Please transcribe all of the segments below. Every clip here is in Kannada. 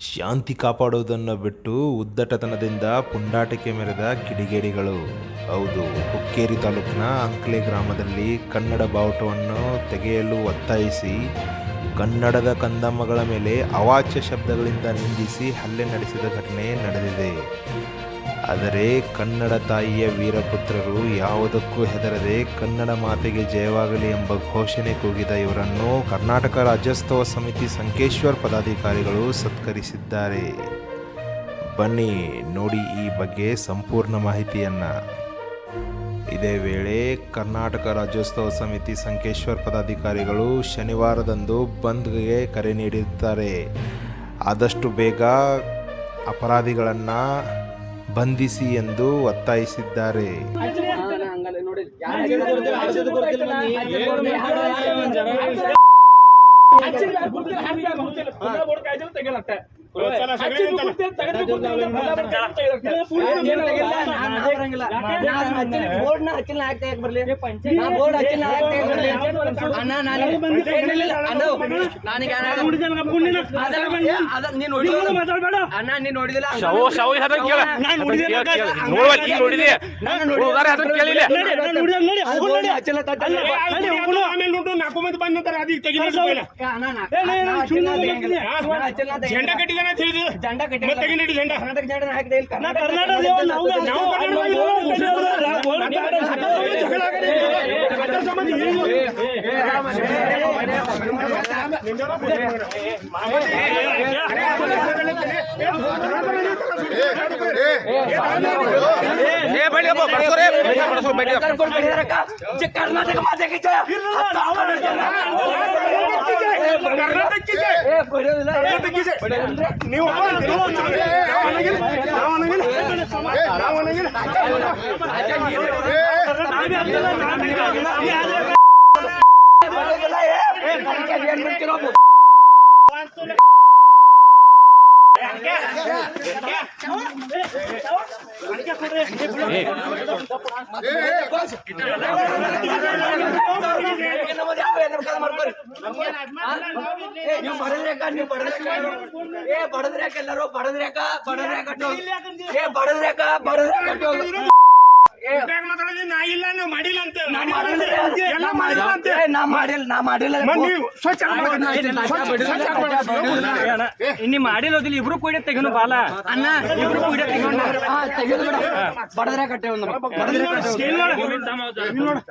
ಶಾಂತಿ ಕಾಪಾಡುವುದನ್ನು ಬಿಟ್ಟು ಉದ್ದಟತನದಿಂದ ಪುಂಡಾಟಿಕೆ ಮೆರೆದ ಕಿಡಿಗೇಡಿಗಳು. ಹೌದು, ಹುಕ್ಕೇರಿ ತಾಲೂಕಿನ ಅಂಕ್ಲೆ ಗ್ರಾಮದಲ್ಲಿ ಕನ್ನಡ ಬಾವುಟವನ್ನು ತೆಗೆಯಲು ಒತ್ತಾಯಿಸಿ, ಕನ್ನಡದ ಕಂದಮ್ಮಗಳ ಮೇಲೆ ಅವಾಚ್ಯ ಶಬ್ದಗಳಿಂದ ನಿಂದಿಸಿ ಹಲ್ಲೆ ನಡೆಸಿದ ಘಟನೆ ನಡೆದಿದೆ. ಆದರೆ ಕನ್ನಡ ತಾಯಿಯ ವೀರಪುತ್ರರು ಯಾವುದಕ್ಕೂ ಹೆದರದೆ ಕನ್ನಡ ಮಾತೆಗೆ ಜಯವಾಗಲಿ ಎಂಬ ಘೋಷಣೆ ಕೂಗಿದ ಇವರನ್ನು ಕರ್ನಾಟಕ ರಾಜ್ಯೋತ್ಸವ ಸಮಿತಿ ಸಂಕೇಶ್ವರ್ ಪದಾಧಿಕಾರಿಗಳು ಸತ್ಕರಿಸಿದ್ದಾರೆ. ಬನ್ನಿ ನೋಡಿ ಈ ಬಗ್ಗೆ ಸಂಪೂರ್ಣ ಮಾಹಿತಿಯನ್ನ. ಇದೇ ವೇಳೆ ಕರ್ನಾಟಕ ರಾಜ್ಯೋತ್ಸವ ಸಮಿತಿ ಸಂಕೇಶ್ವರ್ ಪದಾಧಿಕಾರಿಗಳು ಶನಿವಾರದಂದು ಬಂದ್ಗೆ ಕರೆ ನೀಡಿದ್ದಾರೆ. ಆದಷ್ಟು ಬೇಗ ಅಪರಾಧಿಗಳನ್ನು ಬಂಧಿಸಿ ಎಂದು ಒತ್ತಾಯಿಸಿದ್ದಾರೆ. ಬೋರ್ಡ್ನ ಹಚ್ಚಿನ ಹಾಕ್ತಾ ಯಾಕೆ ಬರ್ಲಿ? ನಾ ಬೋರ್ಡ್ ಹಚ್ಚಿನ ಹಾಕ್ತಾ ಯಾಕೆ ಬರ್ಲಿ? ಅಣ್ಣ ನಾನು ನನಗೆ ನೀನ್ ಅಣ್ಣ ನೀನ್ ನೋಡಿದಿಲ್ಲ ಶವ ಶವ ಅದನ್ನ ಕೇಳ ನೋಡುವ ಈಗ ನೋಡಿದೆ? ಹುಡುಗಾರ ಅದನ್ನ ಕೇಳಿಲ್ಲ. ಅದು ನೋಡಿ ಹಚ್ಚಿಲ್ಲ ತಟ್ಟಲ್ಲ. ಆಮೇಲೆ ನೋಡು ನಾಲ್ಕು ಮಂದಿ ಬಂದ ನಂತರ ಜೆಂಡ. ಕಟ್ಟಿದಾನ ಅಂತ ಹೇಳಿದ್ರು ಜಂಡ ಕಟ್ಟಿ ಮತ್ತೆ ತೆಗಿ ನಡಿ ಜೆಂಡ ಕರ್ನಾಟಕ ಜಂಡ ಹಾಕಿದೆ ಇಲ್ಲ ಕರ್ನಾಟಕ ನಾವು ಜಗಳ ಆಗಲಿ. ಅದರ ಸಂಬಂಧ ಏನು? ಏ ಬೈಲಿಯಪ್ಪ ಕರ್ನಾಟಕಕ್ಕೆ ಜೈ. ಏ, ಬಡಿಯೋದಿಲ್ಲ. ಕರ್ನಾಟಕಕ್ಕೆ ಜೈ. ನೀವು ಒಬ್ಬ ಅಂತೀರಿ? ನಾವು ಅನ್ನಂಗಿಲ್ಲ. ನಾವು ಅನ್ನಂಗಿಲ್ಲ. ನಾವು ಅನ್ನಂಗಿಲ್ಲ. ಬಡಿಯೋದಿಲ್ಲ, ನೀವು ಬಡದ್ರೆ ನೀವು ಬಡದ್ರೆ ಏ, ಬಡದ್ರ್ಯಾಕ ಎಲ್ಲರೂ ಬಡದ್ರ್ಯಾಕ ಅಟ್ಟು. ಏ, ಬಡದ್ರ್ಯಾಕ, ಬಡದ್ರ್ಯಾಕ ಅಟ್ಟು. ಏ, ಬ್ಯಾಗ್ ಮಾತಾಡೋದು ನಾ ಇಲ್ಲ ನಾವು ಮಾಡಿಲ್ಲ ಅಂತ. ನಾ ಮಾಡಿಲ್ಲ. ಎಲ್ಲ ಮಾಡಿಲ್ಲ ಅಂತ. ಏ, ನಾ ಮಾಡಿಲ್ಲ ನಾ ಮಾಡಿಲ್ಲ ಮತ್ತೆ ನೀವು ಸ್ವಚ್ಛ ಮಾಡ್ಬೇಕು. ಸ್ವಚ್ಛ- ಸ್ವಚ್ಛ ಮಾಡ್ಬೇಕು. ಇನ್ನಿ ಮಾಡಿಲ್ಲೋದಿಲ್ಲ ಇಬ್ರು ಕೂಡ ತೆಗೆನು ಬಾಲ. ಅನ್ನ ಇಬ್ರು ಕೂಡ ತೆಗೆದು ಬಿಡ. ಬಡದ್ರೆ ಕಟ್ಟೆ ಒಂದು.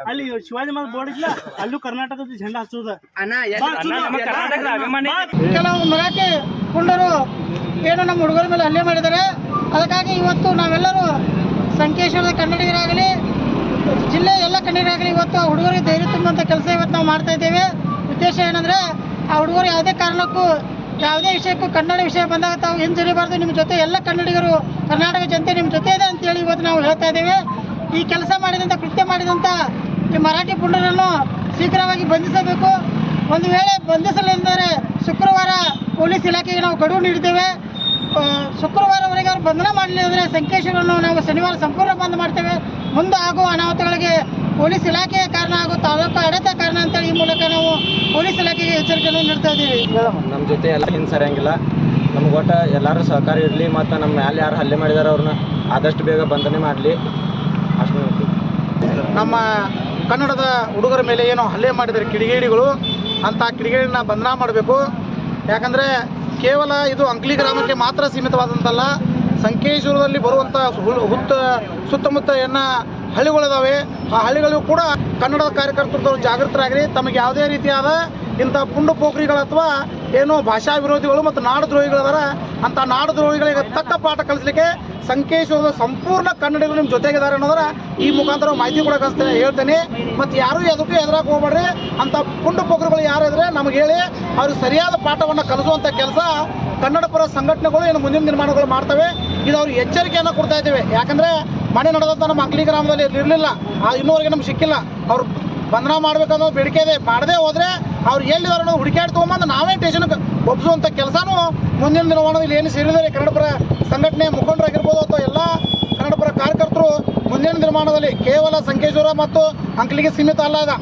ಅಲ್ಲಿ ಶಿವಾಜಿ ಮಾದ ಬೋರ್ಡ್ ಇಲ್ಲ ಅಲ್ಲೂ ಕರ್ನಾಟಕದ ಜೆಂಡಾ ಹಚ್ಚುದ ಅಭಿಮಾನಿ. ಕೆಲವು ಮರಾಠಿ ಪುಂಡರು ಏನು ನಮ್ಮ ಹುಡುಗರ ಮೇಲೆ ಹಲ್ಲೆ ಮಾಡಿದ್ದಾರೆ. ಅದಕ್ಕಾಗಿ ಇವತ್ತು ನಾವೆಲ್ಲರೂ ಸಂಕೇಶ್ವರದ ಕನ್ನಡಿಗರಾಗಲಿ, ಜಿಲ್ಲೆ ಎಲ್ಲ ಕನ್ನಡಿಗರಾಗಲಿ, ಇವತ್ತು ಆ ಹುಡುಗರಿಗೆ ಧೈರ್ಯ ತುಂಬುವಂಥ ಕೆಲಸ ಇವತ್ತು ನಾವು ಮಾಡ್ತಾ ಇದ್ದೇವೆ. ಉದ್ದೇಶ ಏನಂದರೆ, ಆ ಹುಡುಗರು ಯಾವುದೇ ಕಾರಣಕ್ಕೂ, ಯಾವುದೇ ವಿಷಯಕ್ಕೂ ಕನ್ನಡ ವಿಷಯ ಬಂದಾಗ ತಾವು ಹಿಂಜರಿಬಾರ್ದು. ನಿಮ್ಮ ಜೊತೆ ಎಲ್ಲ ಕನ್ನಡಿಗರು, ಕರ್ನಾಟಕ ಜನತೆ ನಿಮ್ಮ ಜೊತೆ ಇದೆ ಅಂತೇಳಿ ಇವತ್ತು ನಾವು ಹೇಳ್ತಾ ಇದ್ದೇವೆ. ಈ ಕೆಲಸ ಮಾಡಿದಂಥ ಕೃತ್ಯ ಮಾಡಿದಂಥ ಈ ಮರಾಠಿ ಪುಂಡರನ್ನು ಶೀಘ್ರವಾಗಿ ಬಂಧಿಸಬೇಕು. ಒಂದು ವೇಳೆ ಬಂಧಿಸಲೆಂದರೆ ಶುಕ್ರವಾರ ಪೊಲೀಸ್ ಇಲಾಖೆಗೆ ನಾವು ಗಡುವು ನೀಡಿದ್ದೇವೆ. ಶುಕ್ರವಾರವರೆಗೆ ಅವರು ಬಂಧನ ಮಾಡಲಿಲ್ಲ ಅಂದರೆ ಸಂಕೇಶ್ವರನ್ನು ನಾವು ಶನಿವಾರ ಸಂಪೂರ್ಣ ಬಂದ್ ಮಾಡ್ತೇವೆ. ಮುಂದೆ ಆಗುವ ಅನಾಹುತಗಳಿಗೆ ಪೊಲೀಸ್ ಇಲಾಖೆಯ ಕಾರಣ ಹಾಗೂ ತಾಲೂಕು ಆಡಳಿತ ಕಾರಣ ಅಂತೇಳಿ ಈ ಮೂಲಕ ನಾವು ಪೊಲೀಸ್ ಇಲಾಖೆಗೆ ಎಚ್ಚರಿಕೆಯನ್ನು ನೀಡ್ತಾ ಇದ್ದೀವಿ. ನಮ್ಮ ಜೊತೆ ಎಲ್ಲ ಹಿಂದೆ ಸರಿಯಂಗಿಲ್ಲ ನಮ್ಗೆ ಒಟ್ಟು ಎಲ್ಲರೂ ಸಹಕಾರ ಇರಲಿ ಮತ್ತು ನಮ್ಮ ಮ್ಯಾಲೆ ಯಾರು ಹಲ್ಲೆ ಮಾಡಿದಾರೆ ಅವ್ರನ್ನ ಆದಷ್ಟು ಬೇಗ ಬಂಧನೆ ಮಾಡಲಿ. ಅಷ್ಟು ನಮ್ಮ ಕನ್ನಡದ ಹುಡುಗರ ಮೇಲೆ ಏನೋ ಹಲ್ಲೆ ಮಾಡಿದ್ದಾರೆ ಕಿಡಿಗೇಡಿಗಳು ಅಂತ ಕಿಡಿಗೇಡಿನ ಬಂಧನ ಮಾಡಬೇಕು. ಯಾಕಂದರೆ ಕೇವಲ ಇದು ಅಂಕ್ಲಿ ಗ್ರಾಮಕ್ಕೆ ಮಾತ್ರ ಸೀಮಿತವಾದಂತಲ್ಲ, ಸಂಕೇಶ್ವರದಲ್ಲಿ ಬರುವಂಥ ಹುತ್ತ, ಸುತ್ತಮುತ್ತ ಎನ್ನ ಹಳ್ಳಿಗಳಿದಾವೆ, ಆ ಹಳ್ಳಿಗಳಿಗೂ ಕೂಡ ಕನ್ನಡದ ಕಾರ್ಯಕರ್ತರು ಜಾಗೃತರಾಗಿರಿ, ತಮಗೆ ಯಾವುದೇ ರೀತಿಯಾದ ಇಂಥ ಪುಂಡು ಪೋಖ್ರಿಗಳು ಅಥವಾ ಏನು ಭಾಷಾ ವಿರೋಧಿಗಳು ಮತ್ತು ನಾಡು ಅಂತ ಅಂಥ ನಾಡು ದ್ರೋಹಿಗಳಿಗೆ ತಕ್ಕ ಪಾಠ ಕಲಿಸಲಿಕ್ಕೆ ಸಂಕೇಶ್ವರದ ಸಂಪೂರ್ಣ ಕನ್ನಡಿಗರು ನಿಮ್ಮ ಜೊತೆಗಿದ್ದಾರೆ ಅನ್ನೋದರ ಈ ಮುಖಾಂತರ ಮಾಹಿತಿ ಕೊಡಕ್ಕೆ ಹೇಳ್ತೇನೆ. ಮತ್ತು ಯಾರು ಅದಕ್ಕೂ ಎದುರಾಗಿ ಹೋಗ್ಬೇಡ್ರಿ ಅಂಥ ಪುಂಡು ಯಾರು ಯಾರಿದ್ರೆ ನಮಗೆ ಹೇಳಿ ಅವರು ಸರಿಯಾದ ಪಾಠವನ್ನು ಕಲಿಸುವಂಥ ಕೆಲಸ ಕನ್ನಡ ಪರ ಸಂಘಟನೆಗಳು ಏನು ಮುಂದಿನ ನಿರ್ಮಾಣಗಳು ಮಾಡ್ತವೆ. ಇದು ಅವ್ರಿಗೆ ಎಚ್ಚರಿಕೆಯನ್ನು ಕೊಡ್ತಾ ಇದ್ದೇವೆ. ಯಾಕಂದರೆ ಮನೆ ನಡೆದಂಥ ನಮ್ಮ ಅಂಕಲಿ ಗ್ರಾಮದಲ್ಲಿ ಇರಲಿಲ್ಲ. ಆ ಇನ್ನೂವರೆಗೆ ನಮ್ಗೆ ಸಿಕ್ಕಿಲ್ಲ. ಅವ್ರು ಬಂಧನ ಮಾಡ್ಬೇಕನ್ನೋ ಬೇಡಿಕೆ ಇದೆ. ಮಾಡದೇ ಹೋದರೆ ಅವ್ರು ಎಲ್ಲಿದಾರೋ ಹುಡುಕಾಡಿ ತೊಗೊಂಬಂದು ನಾವೇ ಸ್ಟೇಷನ್ಗೆ ಒಪ್ಪಿಸುವಂಥ ಕೆಲಸನೂ ಮುಂದಿನ ದಿನಮಾನದಲ್ಲಿ ಏನು ಸೇರಿದರೆ ಕನ್ನಡ ಪರ ಸಂಘಟನೆ ಮುಖಂಡರಾಗಿರ್ಬೋದು ಅಥವಾ ಎಲ್ಲ ಕನ್ನಡ ಪರ ಕಾರ್ಯಕರ್ತರು ಮುಂದಿನ ನಿರ್ಮಾಣದಲ್ಲಿ ಕೇವಲ ಸಂಕೇಶ್ವರ ಮತ್ತು ಅಂಕಲಿಗೆ ಸೀಮಿತ ಅಲ್ಲ ಇದು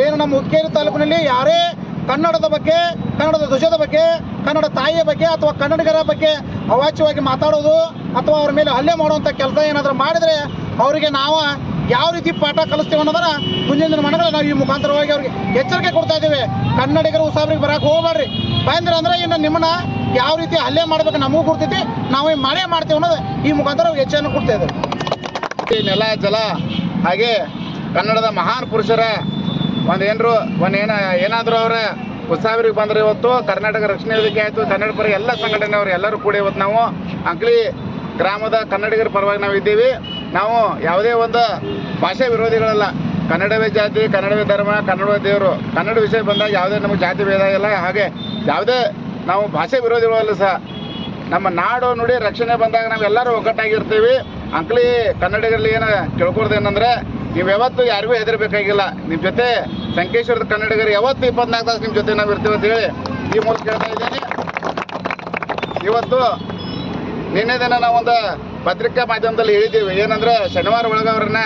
ಏನು ನಮ್ಮ ಹುಕ್ಕೇರಿ ತಾಲೂಕಿನಲ್ಲಿ ಯಾರೇ ಕನ್ನಡದ ಬಗ್ಗೆ, ಕನ್ನಡದ ಧ್ವಜದ ಬಗ್ಗೆ, ಕನ್ನಡ ತಾಯಿಯ ಬಗ್ಗೆ ಅಥವಾ ಕನ್ನಡಿಗರ ಬಗ್ಗೆ ಅವಾಚ್ಯವಾಗಿ ಮಾತಾಡೋದು ಅಥವಾ ಅವ್ರ ಮೇಲೆ ಹಲ್ಲೆ ಮಾಡುವಂಥ ಕೆಲಸ ಏನಾದರೂ ಮಾಡಿದರೆ ಅವರಿಗೆ ನಾವು ಯಾವ ರೀತಿ ಪಾಠ ಕಲಿಸ್ತೇವೆ ಅನ್ನೋದನ್ನ ಮುಂದಿನ ಮನೆಗಳು ನಾವು ಈ ಮುಖಾಂತರವಾಗಿ ಅವ್ರಿಗೆ ಎಚ್ಚರಿಕೆ ಕೊಡ್ತಾ ಇದ್ದೇವೆ. ಕನ್ನಡಿಗರು ಉಸಾಬ್ರಿಗೆ ಬರಕ್ಕೆ ಹೋಗಬೇಡ್ರಿ. ಬಂದ್ರೆ ಅಂದ್ರೆ ಇನ್ನು ನಿಮ್ಮನ್ನ ಯಾವ ರೀತಿ ಹಲ್ಲೆ ಮಾಡ್ಬೇಕು ನಮಗೂ ಕೊಡ್ತೈತಿ ನಾವು ಈ ಮಳೆ ಮಾಡ್ತೇವೆ ಅನ್ನೋದು ಈ ಮುಖಾಂತರ ಎಚ್ಚರಿಕೆ ಕೊಡ್ತಾ ಇದ್ದೀವಿ. ಈ ನೆಲ, ಜಲ ಹಾಗೆ ಕನ್ನಡದ ಮಹಾನ್ ಪುರುಷರ ಒಂದು ಏನರು, ಒಂದು ಏನ, ಏನಾದರೂ ಅವರ ಉತ್ಸಾಹರಿಗೆ ಬಂದ್ರೆ ಇವತ್ತು ಕರ್ನಾಟಕ ರಕ್ಷಣೆ ವೇದಿಕೆ ಆಯಿತು, ಕನ್ನಡ ಪರ ಎಲ್ಲ ಸಂಘಟನೆಯವರು ಎಲ್ಲರೂ ಕೂಡ ಇವತ್ತು ನಾವು ಅಂಕ್ಲಿ ಗ್ರಾಮದ ಕನ್ನಡಿಗರ ಪರವಾಗಿ ನಾವು ಇದ್ದೀವಿ ನಾವು ಯಾವುದೇ ಒಂದು ಭಾಷೆ ವಿರೋಧಿಗಳಲ್ಲ. ಕನ್ನಡವೇ ಜಾತಿ, ಕನ್ನಡವೇ ಧರ್ಮ, ಕನ್ನಡವೇ ದೇವರು. ಕನ್ನಡ ವಿಷಯ ಬಂದಾಗ ಯಾವುದೇ ನಮಗೆ ಜಾತಿ ಭೇದ ಇಲ್ಲ. ಹಾಗೆ ಯಾವುದೇ ನಾವು ಭಾಷೆ ವಿರೋಧಿಗಳಲ್ಲ ಸಹ ನಮ್ಮ ನಾಡು ನುಡಿ ರಕ್ಷಣೆ ಬಂದಾಗ ನಾವೆಲ್ಲರೂ ಒಗ್ಗಟ್ಟಾಗಿರ್ತೀವಿ. ಅಂಕಲಿ ಕನ್ನಡಿಗರಲ್ಲಿ ಏನು ತಿಳ್ಕೊಡ್ದು ಏನಂದ್ರೆ, ನೀವು ಯಾವತ್ತು ಯಾರಿಗೂ ಹೆದರಬೇಕಾಗಿಲ್ಲ. ನಿಮ್ಮ ಜೊತೆ ಸಂಕೇಶ್ವರದ ಕನ್ನಡಿಗರು ಯಾವತ್ತು ಇಪ್ಪತ್ನಾಲ್ಕು ತಾಸು ನಿಮ್ಮ ಜೊತೆ ನಾವು ಇರ್ತೀವಿ ಅಂತ ಹೇಳಿ ಈ ಮೂಲಕ ಕೇಳ್ತಾ ಇದ್ದೀನಿ. ಇವತ್ತು ನಿನ್ನೆ ದಿನ ನಾವೊಂದು ಪತ್ರಿಕಾ ಮಾಧ್ಯಮದಲ್ಲಿ ಹೇಳಿದ್ದೀವಿ. ಏನಂದ್ರೆ ಶನಿವಾರ ಒಳಗೆ ಅವ್ರನ್ನ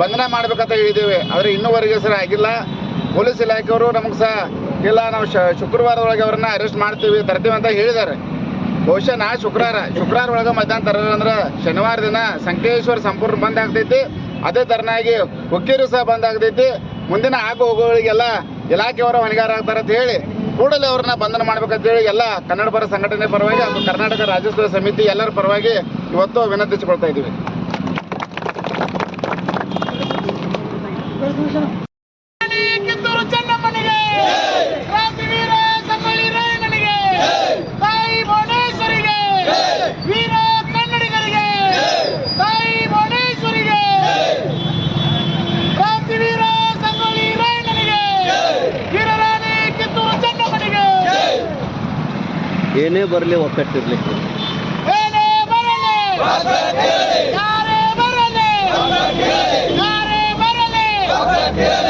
ಬಂಧನ ಮಾಡ್ಬೇಕಂತ ಹೇಳಿದ್ದೀವಿ. ಆದರೆ ಇನ್ನೂವರೆಗೆ ಸರ್ ಆಗಿಲ್ಲ. ಪೊಲೀಸ್ ಇಲಾಖೆಯವರು ನಮಗೆ ಸಹ ಇಲ್ಲ, ನಾವು ಶುಕ್ರವಾರದೊಳಗೆ ಅವ್ರನ್ನ ಅರೆಸ್ಟ್ ಮಾಡ್ತೀವಿ, ತರ್ತೀವಿ ಅಂತ ಹೇಳಿದ್ದಾರೆ. ಬಹುಶಃ ನಾ ಶುಕ್ರವಾರ ಶುಕ್ರವಾರ ಒಳಗೆ ಮಧ್ಯಾಹ್ನ ತರೋದಂದ್ರೆ ಶನಿವಾರ ದಿನ ಸಂಕೇಶ್ವರ ಸಂಪೂರ್ಣ ಬಂದ್ ಆಗ್ತೈತಿ. ಅದೇ ತರನಾಗಿ ಹುಕ್ಕೇರಿ ಸಹ ಬಂದ್ ಆಗ್ತೈತಿ. ಮುಂದಿನ ಆಗು ಹೋಗುಗಳಿಗೆಲ್ಲ ಇಲಾಖೆಯವರ ಹೊಣೆಗಾರ ಆಗ್ತಾರೆ ಅಂತ ಹೇಳಿ. ಕೂಡಲೇ ಅವ್ರನ್ನ ಬಂಧನ ಮಾಡ್ಬೇಕಂತೇಳಿ ಎಲ್ಲ ಕನ್ನಡ ಪರ ಸಂಘಟನೆ ಪರವಾಗಿ ಹಾಗೂ ಕರ್ನಾಟಕ ರಾಜ್ಯೋತ್ಸವ ಸಮಿತಿ ಎಲ್ಲರ ಪರವಾಗಿ ಇವತ್ತು ವಿನಂತಿಸಿಕೊಳ್ತಾ ಇದ್ದೀವಿ. ಏನೇ ಬರಲಿ ಒಗ್ಗಟ್ಟಿರಲಿ. ಯಾರೇ ಬರಲಿ